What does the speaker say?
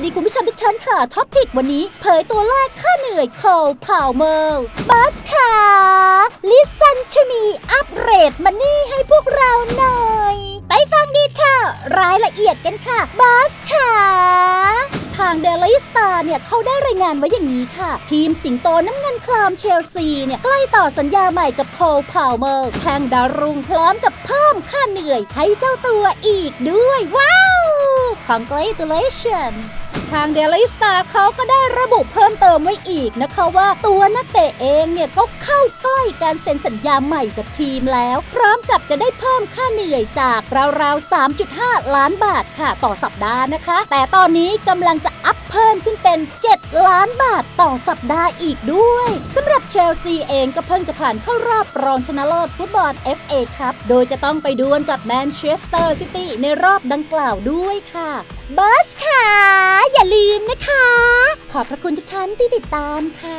วัสดีคุณผู้ชมทุกท่านค่ะท็อปพิกวันนี้ เผยตัวแรกค่าเหนื่อยโคลพาวเมอร์บัสค่ะลิซันชมีอัปเรทมันนี่ให้พวกเราหน่อย ไปฟังดีเทลรายละเอียดกันค่ะบัสค่ะทางเดลิสตาเนี่ยเขาได้รายงานไว้อย่างนี้ค่ะ ทีมสิงโตน้ำเงินคลามเชลซีเนี่ยใกล้ต่อสัญญาใหม่กับโคลพาวเมอร์แข่งดารุงพร้อมกับเพิ่มค่าเหนื่อยให้เจ้าตัวอีกด้วยว้าว congratulation ทางเดลิสตาเขาก็ได้ระบุเพิ่มเติมไว้อีกนะคะว่าตัวนักเตะเองเนี่ยก็เข้าใกล้การเซ็นสัญญาใหม่กับทีมแล้ว พร้อมกับจะได้เพิ่มค่าเหนื่อยจากราวๆ 3.5 ล้านบาทค่ะต่อสัปดาห์นะคะ แต่ตอนนี้กำลังจะ พเพิ่มขึ้นเป็น 7 ล้านบาทต่อสัปดาห์อีกด้วยสำหรับเชลซีเองก็เพิ่งจะผ่านเข้ารอบรองชนะเลิศฟุตบอล FA ครับ โดยจะต้องไปดวลกับแมนเชสเตอร์ซิตี้ในรอบดังกล่าวด้วยค่ะบอสค่ะ อย่าลืมนะคะ ขอบพระคุณทุกท่านที่ติดตามค่ะ